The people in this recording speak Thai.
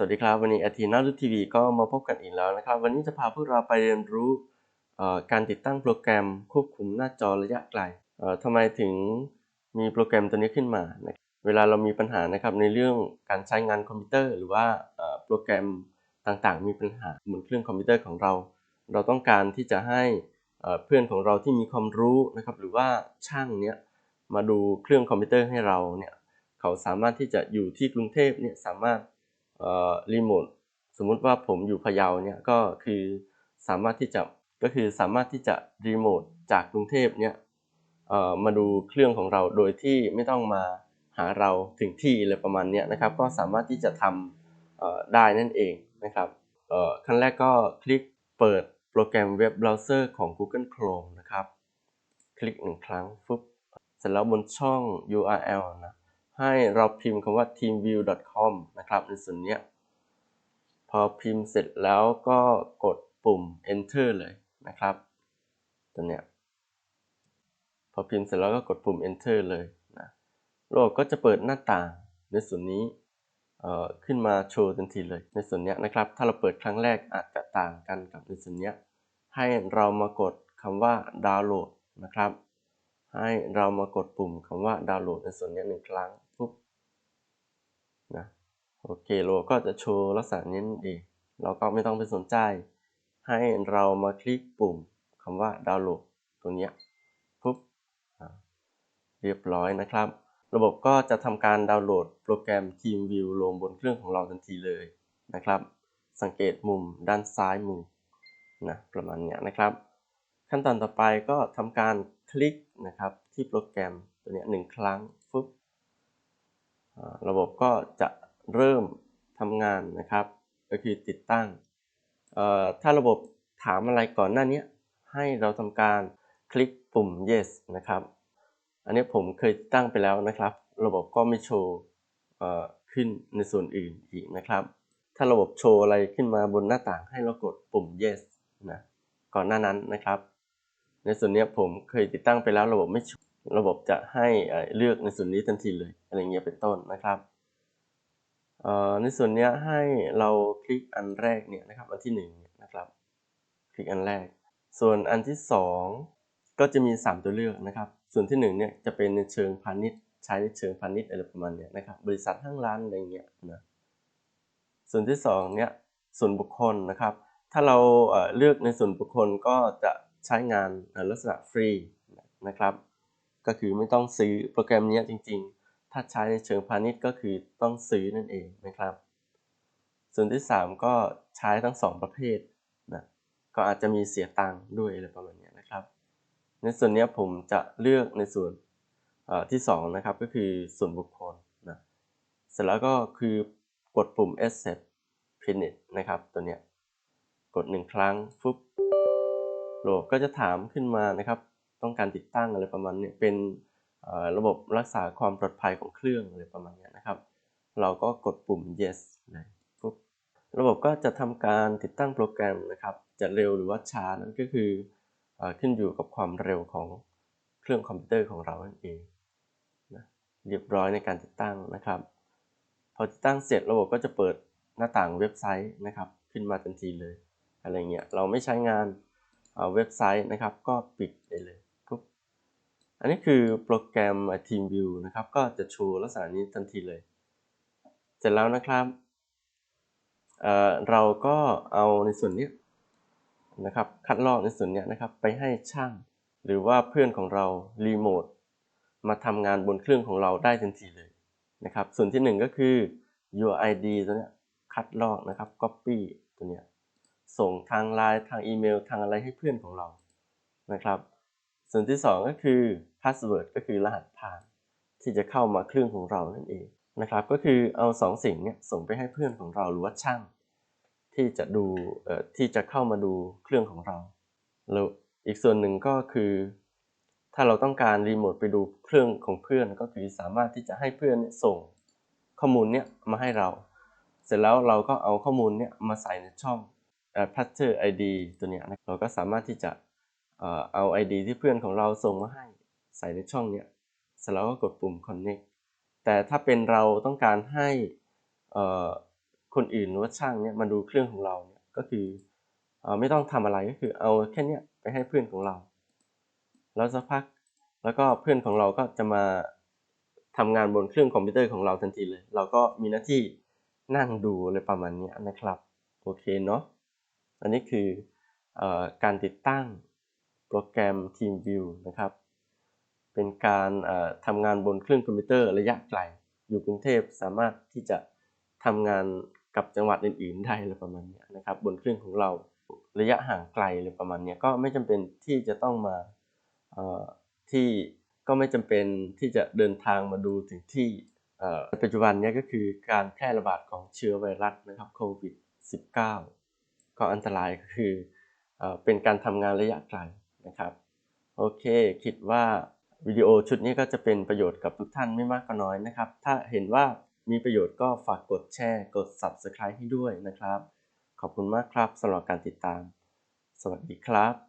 สวัสดีครับ วันนี้อาทีนารุทีวีก็มาพบกันอีกแล้วนะครับ วันนี้จะพาพวกเราไปเรียนรู้การติดตั้งโปรแกรมควบคุมหน้าจอระยะไกลทำไมถึงมีโปรแกรมตัวนี้ขึ้นมานเวลาเรามีปัญหานะครับในเรื่องการใช้งานคอมพิวเตอร์หรือว่าโปรแกรมต่างๆ มีปัญหาบนเครื่องคอมพิวเตอร์ของเรา เราต้องการที่จะให้เพื่อนของเราที่มีความรู้นะครับหรือว่าช่างเนี้ยมาดูเครื่องคอมพิวเตอร์ให้เราเนี่ยเขาสามารถที่จะอยู่ที่กรุงเทพเนี่ยสามารถ รีโมทสมมุติว่าผมอยู่พะเยาเนี่ยก็คือสามารถที่จะก็คือสามารถที่จะรีโมทจากกรุงเทพเนี่ยมาดูเครื่องของเราโดยที่ไม่ต้องมาหาเราถึงที่อะไรประมาณนี้นะครับ ก็สามารถที่จะทำได้นั่นเองนะครับขั้นแรกก็คลิกเปิดโปรแกรมเว็บเบราว์เซอร์ของ Google Chrome นะครับ คลิกหนึ่งครั้งฟึบเสร็จแล้วบนช่อง URL นะ ให้เราพิมพ์คำว่า teamview.com นะครับ ในส่วนนี้พอพิมพ์เสร็จแล้วก็กดปุ่ม enter เลยนะครับ ตัวเนี้ยพอพิมพ์เสร็จแล้วก็กดปุ่ม enter เลยนะโลกก็จะเปิดหน้าต่างในส่วนนี้เอ่อขึ้นมาโชว์ทันทีเลยในส่วนนี้นะครับ ถ้าเราเปิดครั้งแรกอาจจะต่างกันกับในส่วนนี้ให้เรามากดคำว่าดาวน์โหลดนะครับ ให้เรามากดปุ่มคำว่าดาวน์โหลดในส่วนนี้หนึ่งครั้ง นะโอเคโลก็จะโชว์ลักษณะนี้นเองเราก็ไม่ต้องไปสนใจ ให้เรามาคลิกปุ่มคำว่าดาวน์โหลดตัวนี้ปุ๊บเรียบร้อยนะครับ ระบบก็จะทำการดาวน์โหลดโปรแกรม TeamView ลงบนเครื่องของเราทันทีเลยนะครับ สังเกตมุมด้านซ้ายมือนะประมาณนี้นะครับ ขั้นตอนต่อไปก็ทำการคลิกนะครับที่โปรแกรมตัวนี้หนึ่งครั้งฟึบ ระบบก็จะเริ่มทำงานนะครับ ก็คือติดตั้ง ถ้าระบบถามอะไรก่อนหน้านี้ให้เราทำการคลิกปุ่ม yes นะครับ อันนี้ผมเคยติดตั้งไปแล้วนะครับ ระบบก็ไม่โชว์ขึ้นในส่วนอื่นอีกนะครับ ถ้าระบบโชว์อะไรขึ้นมาบนหน้าต่างให้เรากดปุ่ม yes นะก่อนหน้านั้นนะครับ ในส่วนนี้ผมเคยติดตั้งไปแล้วระบบไม่ ระบบจะให้เลือกในส่วนนี้ทันทีเลยอะไรเงี้ยเป็นต้นนะครับในส่วนนี้ให้เราคลิกอันแรกเนี่ยนะครับอันที่1นนะครับ คลิกอันแรก ส่วนอันที่ 2 ก็จะมี 3 ตัวเลือกนะครับ ส่วนที่1เนี่ยจะเป็นในเชิงพาณิชย์ใช้ในเชิงพาณิชย์อะไรประมาณเนี้ยนะครับบริษัทห้างร้านอะไรเงี้ยนะส่วนที่2เนี่ยส่วนบุคคลนะครับ ถ้าเราเลือกในส่วนบุคคลก็จะใช้งานลักษณะฟรีนะครับ ก็คือไม่ต้องซื้อโปรแกรมนี้จริง ๆ ถ้าใช้ในเชิงพาณิชย์ก็คือต้องซื้อนั่นเองนะครับ ส่วนที่ 3 ก็ใช้ทั้ง 2 ประเภทนะก็อาจจะมีเสียตังค์ด้วยอะไรประมาณนี้นะครับ ในส่วนนี้ผมจะเลือกในส่วนที่2นะครับก็คือส่วนบุคคลนะเสร็จแล้วก็คือกดปุ่ม Asset Finish นะครับตัวเนี้ยกด 1 ครั้งฟึบโหลดก็จะถามขึ้นมานะครับ ต้องการติดตั้งอะไรประมาณนี้เป็นระบบรักษาความปลอดภัยของเครื่องอะไรประมาณนี้นะครับ เราก็กดปุ่ม yes เลยปุ๊บระบบก็จะทำการติดตั้งโปรแกรมนะครับ จะเร็วหรือว่าช้านั่นก็คืออขึ้นอยู่กับความเร็วของเครื่องคอมพิวเตอร์ของเรานั่นเองนะเรียบร้อยในการติดตั้งนะครับ พอติดตั้งเสร็จระบบก็จะเปิดหน้าต่างเว็บไซต์นะครับ ขึ้นมาทันทีเลย อะไรเงี้ยเราไม่ใช้งานเว็บไซต์นะครับ ก็ปิดได้เลย อันนี้คือโปรแกรม TeamView นะครับ ก็จะโชว์ลักษณะนี้ทันทีเลย เสร็จแล้วนะครับเเราก็เอาในส่วนนี้นะครับ คัดลอกในส่วนนี้นะครับ ไปให้ช่าง หรือว่าเพื่อนของเรารีโมทมาทำงานบนเครื่องของเราได้ทันทีเลยนะครับ ส่วนที่ 1 ก็คือ UID ตัวนี้คัดลอกนะครับ Copy ตัวนี้ส่งทางไลน์ทางอีเมล ทางอะไรให้เพื่อนของเรานะครับ ส่วนที่ 2 ก็คือ password ก็คือรหัสผ่าน ที่จะเข้ามาเครื่องของเรานั่นเองนะครับ ก็คือเอา 2 สิ่งเนี้ส่งไปให้เพื่อนของเราหรือว่าช่าง ที่จะดูเอ่อที่จะเข้ามาดูเครื่องของเราแล้วอีกส่วนหนึ่งก็คือ ถ้าเราต้องการรีโมทไปดูเครื่องของเพื่อนก็คือสามารถที่จะให้เพื่อนส่งข้อมูลเนี้ยมาให้เรา เสร็จแล้วเราก็เอาข้อมูลเนี้ยมาใส่ในช่อง p a t t e r ID ตัวเนี้ยเราก็สามารถที่จะ เอา ID ที่เพื่อนของเราส่งมาให้ใส่ในช่องเนี้ยเสร็จแล้วก็กดปุ่ม connect แต่ถ้าเป็นเราต้องการให้คนอื่นหรือว่าช่างเนี่ยมาดูเครื่องของเราเนี่ยก็คืออไม่ต้องทำอะไรก็คือเอาแค่เนี้ยไปให้เพื่อนของเรา แล้วสักพักแล้วก็เพื่อนของเราก็จะมาทำงานบนเครื่องคอมพิวเตอร์ของเราทันทีเลย เราก็มีหน้าที่นั่งดูอะไรประมาณนี้นะครับ โอเคเนาะอันนี้คืออการติดตั้ง โปรแกรม TeamView นะครับ เป็นการทำงานบนเครื่องคอมพิวเตอร์ระยะไกล อยู่กรุงเทพสามารถที่จะทำงานกับจังหวัดอื่นๆได้อะไรประมาณนี้นะครับ บนเครื่องของเราระยะห่างไกลอะไรประมาณนี้ก็ไม่จำเป็นที่จะต้องมาที่ก็ไม่จำเป็นที่จะเดินทางมาดูถึงที่ปัจจุบันนี้ก็คือการแพร่ระบาดของเชื้อไวรัสนะครับโควิด -19 ก็อันตรายก็คือเป็นการทำงานระยะไกล นะครับ โอเค คิดว่าวิดีโอชุดนี้ก็จะเป็นประโยชน์กับทุกท่านไม่มากก็น้อยนะครับ ถ้าเห็นว่ามีประโยชน์ก็ฝากกดแชร์ กด Subscribe ให้ด้วยนะครับ ขอบคุณมากครับสำหรับการติดตาม สวัสดีครับ